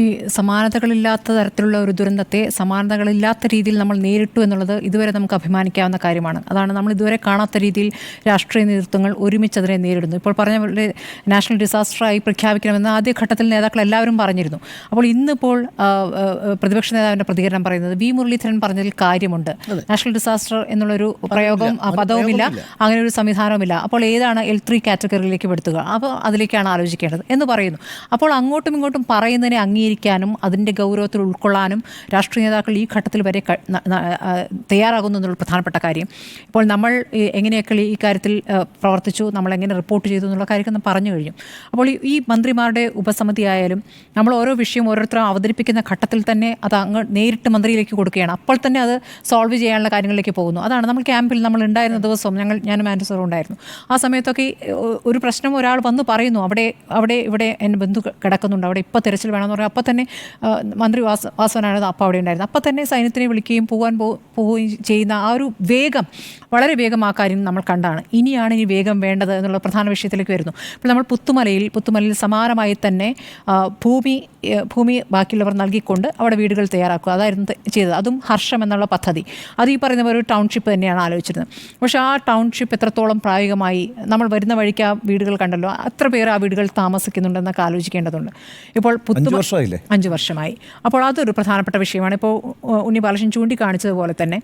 ഈ സമാനതകളില്ലാത്ത തരത്തിലുള്ള ഒരു ദുരന്തത്തെ സമാനതകളില്ലാത്ത രീതിയിൽ നമ്മൾ നേരിട്ടു എന്നുള്ളത് ഇതുവരെ നമുക്ക് അഭിമാനിക്കാവുന്ന കാര്യമാണ്. അതാണ് നമ്മൾ ഇതുവരെ കാണാത്ത രീതിയിൽ രാഷ്ട്രീയ നേതൃത്വങ്ങൾ ഒരുമിച്ച് അതിനെ നേരിടുന്നു. ഇപ്പോൾ പറഞ്ഞ പോലെ നാഷണൽ ഡിസാസ്റ്ററായി പ്രഖ്യാപിക്കണമെന്ന് ആദ്യഘട്ടത്തിൽ നേതാക്കൾ എല്ലാവരും പറഞ്ഞിരുന്നു. അപ്പോൾ ഇന്നിപ്പോൾ പ്രതിപക്ഷ നേതാവിന്റെ പ്രതികരണം പറയുന്നത് വി മുരളീധരൻ പറഞ്ഞതിൽ കാര്യമുണ്ട്. നാഷണൽ ഡിസാസ്റ്റർ എന്നുള്ളൊരു പ്രയോഗം പദവുമില്ല. അങ്ങനെ ഒരു സംവിധാനവുമില്ല. അപ്പോൾ ഏതാണ് എൽ ത്രീ കാറ്റഗറിയിലേക്ക് പെടുത്തുക? അപ്പോൾ അതിലേക്കാണ് ആലോചിക്കേണ്ടത് എന്ന് പറയുന്നു. അപ്പോൾ അങ്ങോട്ടും ഇങ്ങോട്ടും പറയുന്നതിനെ അംഗീകരിക്കാനും അതിന്റെ ഗൗരവത്തിൽ ഉൾക്കൊള്ളാനും രാഷ്ട്രീയ നേതാക്കൾ ഈ ഘട്ടത്തിൽ വരെ തയ്യാറാകുന്നു എന്നുള്ള പ്രധാനപ്പെട്ട കാര്യം. ഇപ്പോൾ നമ്മൾ എങ്ങനെയൊക്കെ ഈ കാര്യത്തിൽ പ്രവർത്തിച്ചു നമ്മൾ എങ്ങനെ റിപ്പോർട്ട് ചെയ്തു എന്നുള്ള കാര്യമൊക്കെ പറഞ്ഞു കഴിഞ്ഞു. അപ്പോൾ ഈ- മന്ത്രിമാരുടെ ഉപസമിതി ആയാലും നമ്മൾ ഓരോ വിഷയം ഓരോരുത്തരും അവതരിപ്പിക്കുന്ന ഘട്ടത്തിൽ തന്നെ അത് അങ്ങ് നേരിട്ട് മന്ത്രിയിലേക്ക് കൊടുക്കുകയാണ്. അപ്പോൾ തന്നെ അത് സോൾവ് ചെയ്യാനുള്ള കാര്യങ്ങളിലേക്ക് പോകുന്നു. അതാണ് നമ്മൾ ക്യാമ്പിൽ നമ്മൾ ഉണ്ടായിരുന്ന ദിവസം ഞങ്ങൾ ഞാൻ മാനേജർ ഉണ്ടായിരുന്നു. ആ സമയത്തൊക്കെ ഒരു പ്രശ്നം ഒരാൾ വന്ന് പറയുന്നു. അവിടെ അവിടെ ഇവിടെ എന്റെ ബന്ധു കിടക്കുന്നുണ്ട്. അവിടെ ഇപ്പോൾ തിരച്ചിൽ വേണമെന്ന് പറഞ്ഞാൽ അപ്പോൾ തന്നെ മന്ത്രി വാസ വാസവനാണ് അപ്പോൾ അവിടെ ഉണ്ടായിരുന്നത്. അപ്പോൾ തന്നെ സൈന്യത്തിനെ വിളിക്കുകയും പോകാൻ പോവുകയും ചെയ്യുന്ന ആ ഒരു വേഗം വളരെ വേഗം ആ കാര്യം നമ്മൾ കണ്ടാണ്. ഇനിയാണ് ഇനി വേഗം വേണ്ടത് എന്നുള്ള പ്രധാന വിഷയത്തിലേക്ക് വരുന്നു. അപ്പോൾ നമ്മൾ പുത്തുമലയിൽ പുത്തുമലയിൽ സമാനമായി തന്നെ ഭൂമി ഭൂമി ബാക്കിയുള്ളവർ നൽകിക്കൊണ്ട് അവിടെ വീടുകൾ തയ്യാറാക്കുക. അതായിരുന്നു ചെയ്തത്. അതും ഹർഷം എന്നുള്ള പദ്ധതി. അത് ഈ പറയുന്ന ഒരു ടൗൺഷിപ്പ് തന്നെയാണ് ആലോചിച്ചിരുന്നത്. പക്ഷേ ആ ടൗൺഷിപ്പ് എത്രത്തോളം പ്രായോഗികമായി നമ്മൾ വരുന്ന വഴിക്ക് ആ വീടുകൾ കണ്ടല്ലോ. അത്ര പേർ ആ വീടുകൾ താമസിക്കുന്നുണ്ടെന്നൊക്കെ ആലോചിക്കേണ്ടതുണ്ട്. ഇപ്പോൾ അഞ്ച് പുത്തുമ വർഷമായില്ലേ? അഞ്ച് വർഷമായി. അപ്പോൾ അതൊരു പ്രധാനപ്പെട്ട വിഷയമാണ്. ഇപ്പോൾ ഉണ്ണി ബാലകൃഷ്ണൻ ചൂണ്ടിക്കാണിച്ചതുപോലെ തന്നെ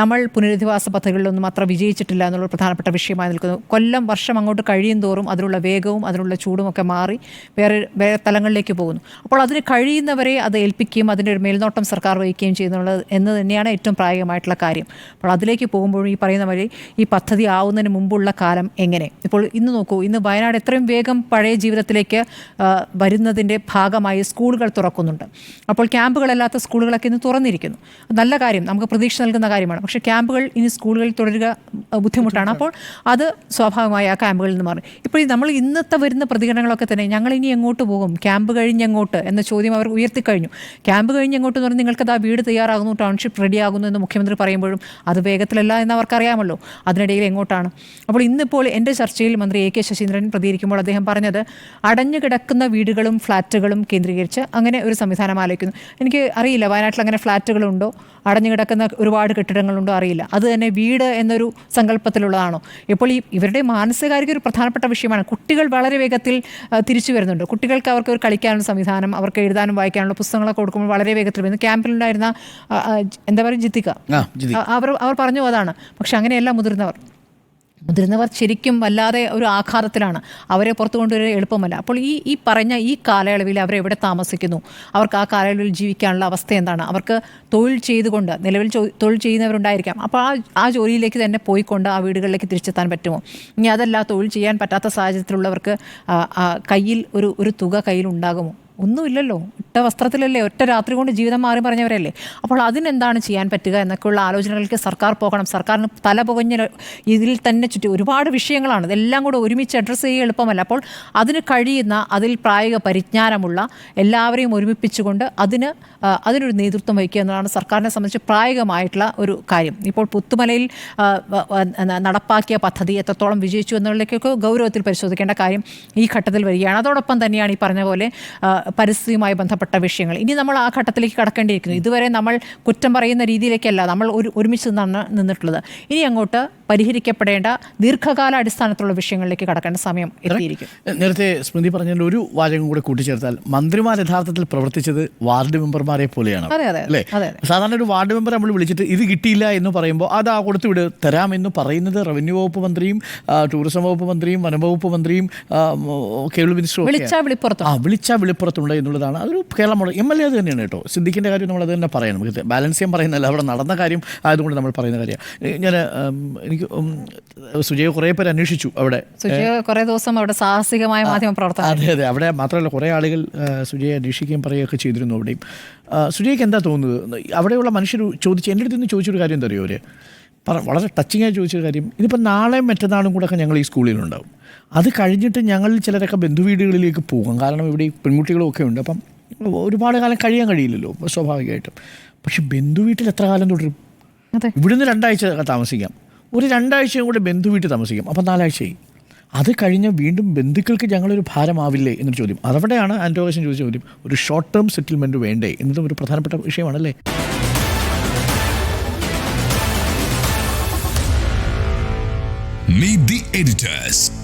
നമ്മൾ പുനരധിവാസ പദ്ധതികളിലൊന്നും അത്ര വിജയിച്ചിട്ടില്ല എന്നുള്ള പ്രധാനപ്പെട്ട വിഷയമായി നിൽക്കുന്നു. കൊല്ലം വർഷം അങ്ങോട്ട് കഴിയും തോറും അതിനുള്ള വേഗവും അതിനുള്ള ചൂടും ഒക്കെ മാറി വേറെ വേറെ തലങ്ങളിലേക്ക് പോകുന്നു. അപ്പോൾ അതിന് കഴിയുന്നവരെ അത് ഏൽപ്പിക്കുകയും അതിന്റെ ഒരു മേൽനോട്ടം സർക്കാർ വഹിക്കുകയും ചെയ്യുന്നുള്ളത് എന്ന് തന്നെയാണ് ഏറ്റവും പ്രായോഗികമായിട്ടുള്ള കാര്യം. അപ്പോൾ അതിലേക്ക് പോകുമ്പോഴും ഈ പറയുന്ന വഴി ഈ പദ്ധതി ആവുന്നതിന് മുമ്പുള്ള കാലം എങ്ങനെ? ഇപ്പോൾ ഇന്ന് നോക്കൂ ഇന്ന് വയനാട് എത്രയും വേഗം പഴയ ജീവിതത്തിലേക്ക് വരുന്നതിന്റെ ഭാഗമായി സ്കൂളുകൾ തുറക്കുന്നുണ്ട്. അപ്പോൾ ക്യാമ്പുകളല്ലാത്ത സ്കൂളുകളൊക്കെ ഇന്ന് തുറന്നിരിക്കുന്നു. നല്ല കാര്യം നമുക്ക് പ്രതീക്ഷ നൽകുന്ന കാര്യമാണ്. പക്ഷേ ക്യാമ്പുകൾ ഇനി സ്കൂളുകളിൽ തുടരുക ബുദ്ധിമുട്ടാണ്. അപ്പോൾ അത് സ്വാഭാവികമായി ആ ക്യാമ്പുകളിൽ നിന്ന് മാറി. ഇപ്പോൾ ഈ നമ്മൾ ഇന്നത്തെ വരുന്ന പ്രതികരണങ്ങളൊക്കെ തന്നെ ഞങ്ങൾ ഇനി എങ്ങോട്ട് പോകും? ക്യാമ്പ് കഴിഞ്ഞെങ്ങോട്ട്? എന്ന ചോദ്യം അവർ ഉയർത്തിക്കഴിഞ്ഞു. ക്യാമ്പ് കഴിഞ്ഞെങ്ങോട്ട് എന്ന് പറഞ്ഞാൽ നിങ്ങൾക്ക് ആ വീട് തയ്യാറാകുന്നു ടൗൺഷിപ്പ് റെഡിയാകുന്നു എന്ന് മുഖ്യമന്ത്രി പറയുമ്പോഴും അത് വേഗത്തിലല്ല എന്ന് അവർക്കറിയാമല്ലോ. അതിനിടയിൽ എങ്ങോട്ടാണ്? അപ്പോൾ ഇന്നിപ്പോൾ എന്റെ ചർച്ചയിൽ മന്ത്രി എ കെ ശശീന്ദ്രൻ പ്രതികരിക്കുമ്പോൾ അദ്ദേഹം പറഞ്ഞത് അടഞ്ഞു കിടക്കുന്ന വീടുകളും ഫ്ലാറ്റുകളും കേന്ദ്രീകരിച്ച് അങ്ങനെ ഒരു സംവിധാനം ആലോചിക്കുന്നു. എനിക്ക് അറിയില്ല വയനാട്ടിൽ അങ്ങനെ ഫ്ലാറ്റുകളുണ്ടോ? അടഞ്ഞു കിടക്കുന്ന ഒരുപാട് കെട്ടിടങ്ങളുണ്ടോ? അറിയില്ല. അത് തന്നെ വീട് എന്നൊരു സങ്കല്പത്തിലുള്ളതാണോ? ഇപ്പോൾ ഈ ഇവരുടെ മാനസികാരിക ഒരു പ്രധാനപ്പെട്ട വിഷയമാണ്. കുട്ടികൾ വളരെ വേഗത്തിൽ തിരിച്ചു വരുന്നുണ്ട്. കുട്ടികൾക്ക് അവർക്ക് ഒരു കളിക്കാനുള്ള സംവിധാനം അവർക്ക് എഴുതാനും വായിക്കാനുള്ള പുസ്തകങ്ങളൊക്കെ കൊടുക്കുമ്പോൾ വളരെ വേഗത്തിൽ വരുന്നു. ക്യാമ്പിലുണ്ടായിരുന്ന എന്താ പറയുക ജിത്തിക ആ അവർ അവർ പറഞ്ഞു അതാണ്. പക്ഷെ അങ്ങനെയല്ല മുതിർന്നവർ. മുതിർന്നവർ ശരിക്കും വല്ലാതെ ഒരു ആഘാതത്തിലാണ്. അവരെ പുറത്തു കൊണ്ടുവരുന്നത് എളുപ്പമല്ല. അപ്പോൾ ഈ ഈ പറഞ്ഞ ഈ കാലയളവിൽ അവരെവിടെ താമസിക്കുന്നു? അവർക്ക് ആ കാലയളവിൽ ജീവിക്കാനുള്ള അവസ്ഥ എന്താണ്? അവർക്ക് തൊഴിൽ ചെയ്തുകൊണ്ട് നിലവിൽ തൊഴിൽ ചെയ്യുന്നവരുണ്ടായിരിക്കാം. അപ്പോൾ ആ ആ ജോലിയിലേക്ക് തന്നെ പോയിക്കൊണ്ട് ആ വീടുകളിലേക്ക് തിരിച്ചെത്താൻ പറ്റുമോ? ഇനി അതല്ല തൊഴിൽ ചെയ്യാൻ പറ്റാത്ത സാഹചര്യത്തിലുള്ളവർക്ക് കയ്യിൽ ഒരു ഒരു തുക കയ്യിൽ ഉണ്ടാകുമോ ഒന്നുമില്ലല്ലോ. ഒറ്റ വസ്ത്രത്തിലല്ലേ ഒറ്റ രാത്രി കൊണ്ട് ജീവിതം മാറി പറഞ്ഞവരല്ലേ? അപ്പോൾ അതിനെന്താണ് ചെയ്യാൻ പറ്റുക എന്നൊക്കെയുള്ള ആലോചനകൾക്ക് സർക്കാർ പോകണം. സർക്കാരിന് തല പുകഞ്ഞ ഇതിൽ തന്നെ ചുറ്റി ഒരുപാട് വിഷയങ്ങളാണ്. ഇതെല്ലാം കൂടെ ഒരുമിച്ച് അഡ്രസ്സ് ചെയ്യുക എളുപ്പമല്ല. അപ്പോൾ അതിന് കഴിയുന്ന അതിൽ പ്രായോഗിക പരിജ്ഞാനമുള്ള എല്ലാവരെയും ഒരുമിപ്പിച്ചുകൊണ്ട് അതിന് അതിനൊരു നേതൃത്വം വഹിക്കുക എന്നതാണ് സർക്കാരിനെ സംബന്ധിച്ച് പ്രായോഗികമായിട്ടുള്ള ഒരു കാര്യം. ഇപ്പോൾ പുത്തുമലയിൽ നടപ്പാക്കിയ പദ്ധതി എത്രത്തോളം വിജയിച്ചു എന്നുള്ളതൊക്കെ ഗൗരവത്തിൽ പരിശോധിക്കേണ്ട കാര്യം ഈ ഘട്ടത്തിൽ വരികയാണ്. അതോടൊപ്പം തന്നെയാണ് ഈ പറഞ്ഞ പോലെ പരിസ്ഥിതിയുമായി ബന്ധപ്പെട്ട വിഷയങ്ങൾ. ഇനി നമ്മൾ ആ ഘട്ടത്തിലേക്ക് കടക്കേണ്ടിയിരിക്കുന്നു. ഇതുവരെ നമ്മൾ കുറ്റം പറയുന്ന രീതിയിലേക്കല്ല നമ്മൾ ഒരു ഒരുമിച്ച് നിന്നാണ് നിന്നിട്ടുള്ളത്. ഇനി അങ്ങോട്ട് പരിഹരിക്കപ്പെടേണ്ട ദീർഘകാല അടിസ്ഥാനത്തിലുള്ള വിഷയങ്ങളിലേക്ക് കടക്കേണ്ട സമയം എത്തിയിരിക്കും. നേരത്തെ സ്മൃതി പറഞ്ഞതിൽ ഒരു വാചകം കൂടെ കൂട്ടിച്ചേർത്താൽ മന്ത്രിമാർ യഥാർത്ഥത്തിൽ പ്രവർത്തിച്ചത് വാർഡ് മെമ്പർമാരെ പോലെയാണ്. അല്ലേ. സാധാരണ ഒരു വാർഡ് മെമ്പർ നമ്മൾ വിളിച്ചിട്ട് ഇത് കിട്ടിയില്ല എന്ന് പറയുമ്പോൾ അത് ആ കൊടുത്ത് വിട് തരാമെന്ന് പറയുന്നത് റവന്യൂ വകുപ്പ് മന്ത്രിയും ടൂറിസം വകുപ്പ് മന്ത്രിയും വനംവകുപ്പ് മന്ത്രിയും കേബിൾ മിനിസ്റ്ററും ആ വിളിച്ചാൽ വിളിപ്പുറത്തുണ്ട് എന്നുള്ളതാണ്. അതൊരു Keralam model M L A അത് തന്നെയാണ് കേട്ടോ. സിദ്ദിഖിന്റെ കാര്യം നമ്മൾ അത് തന്നെ പറയാം നമുക്ക് ബാലൻസ് ചെയ്യാൻ പറയുന്നില്ല അവിടെ നടന്ന കാര്യം ആയതുകൊണ്ട് നമ്മൾ പറയുന്ന കാര്യമാണ് ഞാൻ എനിക്ക് സുജയ കുറേ പേര് അന്വേഷിച്ചു അവിടെ. സുജയ കുറെ ദിവസം അവിടെ സാഹസികമായ മാധ്യമ പ്രവർത്തനം അതെ അതെ. അവിടെ മാത്രമല്ല കുറേ ആളുകൾ സുജയെ അന്വേഷിക്കുകയും പറയുകയൊക്കെ ചെയ്തിരുന്നു അവിടെയും. സുജയ്ക്ക് എന്താ തോന്നുന്നത്? അവിടെയുള്ള മനുഷ്യർ ചോദിച്ചു എന്റെ അടുത്ത് നിന്ന് ചോദിച്ചൊരു കാര്യം എന്താ അറിയോ അവർ പറ വളരെ ടച്ചിങ് ആയി ചോദിച്ചൊരു കാര്യം. ഇതിപ്പോൾ നാളെയും മറ്റന്നാളും കൂടെ ഒക്കെ ഞങ്ങൾ ഈ സ്കൂളിലുണ്ടാവും. അത് കഴിഞ്ഞിട്ട് ഞങ്ങൾ ചിലരൊക്കെ ബന്ധുവീടുകളിലേക്ക് പോകും. കാരണം ഇവിടെ ഈ പെൺകുട്ടികളും ഒക്കെ ഉണ്ട്. അപ്പം ഒരുപാട് കാലം കഴിയാൻ കഴിയില്ലല്ലോ സ്വാഭാവികമായിട്ടും. പക്ഷെ ബന്ധുവീട്ടിൽ എത്ര കാലം തുടരും? ഇവിടുന്ന് രണ്ടാഴ്ച താമസിക്കാം. ഒരു രണ്ടാഴ്ചയും കൂടെ ബന്ധു വീട്ടിൽ താമസിക്കും. അപ്പം നാലാഴ്ചയായി. അത് കഴിഞ്ഞ് വീണ്ടും ബന്ധുക്കൾക്ക് ഞങ്ങളൊരു ഭാരമാവില്ലേ എന്നൊരു ചോദ്യം. അതവിടെയാണ് ആന്റോകേഷൻ ചോദിച്ച ചോദ്യം. ഒരു ഷോർട്ട് ടേം സെറ്റിൽമെന്റ് വേണ്ടേ? എന്നതും ഒരു പ്രധാനപ്പെട്ട വിഷയമാണല്ലേ Meet the editors.